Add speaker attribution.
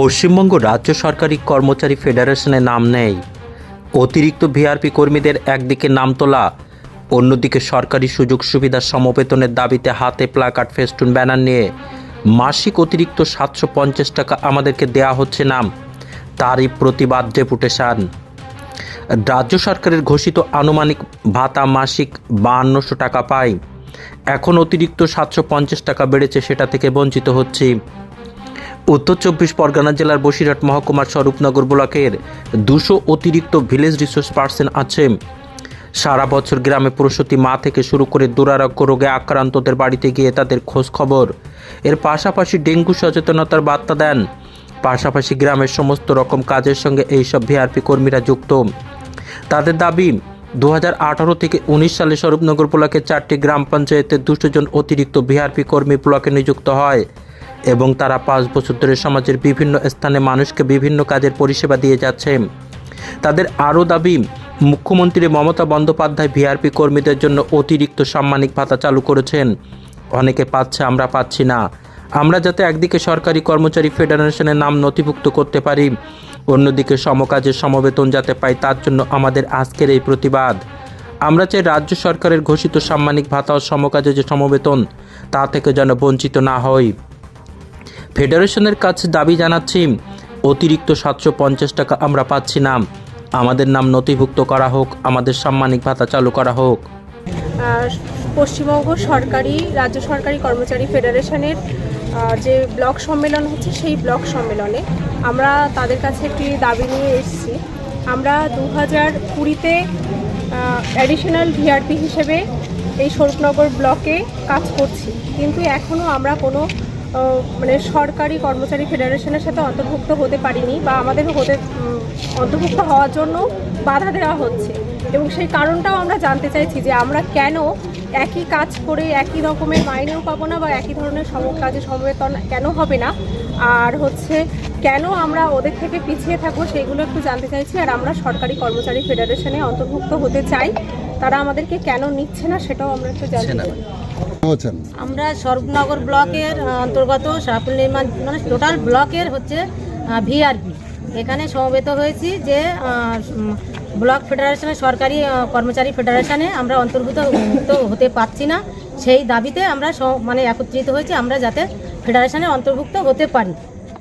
Speaker 1: পশ্চিমবঙ্গ রাজ্য সরকারি কর্মচারী ফেডারেশনে নাম নেই। অতিরিক্ত ভিআরপি কর্মীদের একদিকে নাম তোলা, অন্যদিকে সরকারি সুযোগ সুবিধা সমবেতনের দাবিতে হাতে প্লাকার্ড ফেস্টুন ব্যানার নিয়ে মাসিক অতিরিক্ত সাতশো পঞ্চাশ টাকা আমাদেরকে দেয়া হচ্ছে নাম। তারই প্রতিবাদ ডেপুটেশন। রাজ্য সরকারের ঘোষিত আনুমানিক ভাতা মাসিক বাহান্নশো টাকা পায় এখন অতিরিক্ত সাতশো পঞ্চাশ টাকা বেড়েছে সেটা থেকে বঞ্চিত হচ্ছি। উত্তর চব্বিশ পরগনা জেলার বসিরহাট মহকুমার স্বরূপনগর ব্লকের দুশো অতিরিক্ত ভিলেজ রিসোর্স পার্সন আছে। সারা বছর গ্রামে প্রসূতি মা থেকে শুরু করে দুরারোগ্য রোগে আক্রান্তদের বাড়িতে গিয়ে তাদের খোঁজ খবর। এর পাশাপাশি ডেঙ্গু সচেতনতার বার্তা দেন। পাশাপাশি গ্রামের সমস্ত রকম কাজের সঙ্গে এইসব ভিআরপি কর্মীরা যুক্ত। তাদের দাবি দু হাজার আঠারো থেকে উনিশ সালে স্বরূপনগর ব্লকের চারটি গ্রাম পঞ্চায়েতে দুশো জন অতিরিক্ত ভিআরপি কর্মী ব্লকে নিযুক্ত হয়। এবং তারা পাঁচ বছর ধরে সমাজের বিভিন্ন স্থানে মানুষকে বিভিন্ন কাজের পরিষেবা দিয়ে যাচ্ছে। তাদের আরও দাবি, মুখ্যমন্ত্রী মমতা বন্দ্যোপাধ্যায় ভিআরপি কর্মীদের জন্য অতিরিক্ত সাম্মানিক ভাতা চালু করেছেন। অনেকে পাচ্ছে, আমরা পাচ্ছি না। আমরা যাতে একদিকে সরকারি কর্মচারী ফেডারেশনের নাম নথিভুক্ত করতে পারি, অন্যদিকে সমকাজের সমবেতন যাতে পাই তার জন্য আমাদের আজকের এই প্রতিবাদ। আমরা চাই রাজ্য সরকারের ঘোষিত সাম্মানিক ভাতা ও সমকাজে যে সমবেতন, তা থেকে যেন বঞ্চিত না হই। ফেডারেশনের কাছে দাবি জানাচ্ছি, অতিরিক্ত সাতশো পঞ্চাশ টাকা আমরা পাচ্ছি না। আমাদের নাম নথিভুক্ত করা হোক, আমাদের সাম্মানিক ভাতা চালু করা হোক।
Speaker 2: পশ্চিমবঙ্গ সরকারি, রাজ্য সরকারি কর্মচারী ফেডারেশনের যে ব্লক সম্মেলন হচ্ছে, সেই ব্লক সম্মেলনে আমরা তাদের কাছে একটি দাবি নিয়ে এসেছি। আমরা দু হাজার কুড়িতে অ্যাডিশনাল ভিআরপি হিসেবে এই স্বরূপনগর ব্লকে কাজ করছি। কিন্তু এখনও আমরা কোনো মানে সরকারি কর্মচারী ফেডারেশনের সাথে অন্তর্ভুক্ত হতে পারিনি বা আমাদের হতে অন্তর্ভুক্ত হওয়ার জন্য বাধা দেওয়া হচ্ছে। এবং সেই কারণটাও আমরা জানতে চাইছি যে আমরা কেন একই কাজ করে একই রকমের মাইনেও পাবো না বা একই ধরনের সম, কাজে সমবেতন কেন হবে না? আর হচ্ছে কেন আমরা ওদের থেকে পিছিয়ে থাকব সেগুলো একটু জানতে চাইছি। আর আমরা সরকারি কর্মচারী ফেডারেশনে অন্তর্ভুক্ত হতে চাই। তারা আমাদেরকে কেন নিচ্ছে না সেটাও আমরা একটু জানতে চাই।
Speaker 3: আমরা স্বরূপনগর ব্লকের অন্তর্গত সাফল নির্মাণ মানে টোটাল ব্লকের হচ্ছে ভিআরপি এখানে সমবেত হয়েছি যে ব্লক ফেডারেশনের সরকারি কর্মচারী ফেডারেশনে আমরা অন্তর্ভুক্ত হতে পারছি না। সেই দাবিতে আমরা মানে একত্রিত হয়েছি আমরা যাতে ফেডারেশনে অন্তর্ভুক্ত হতে পারি।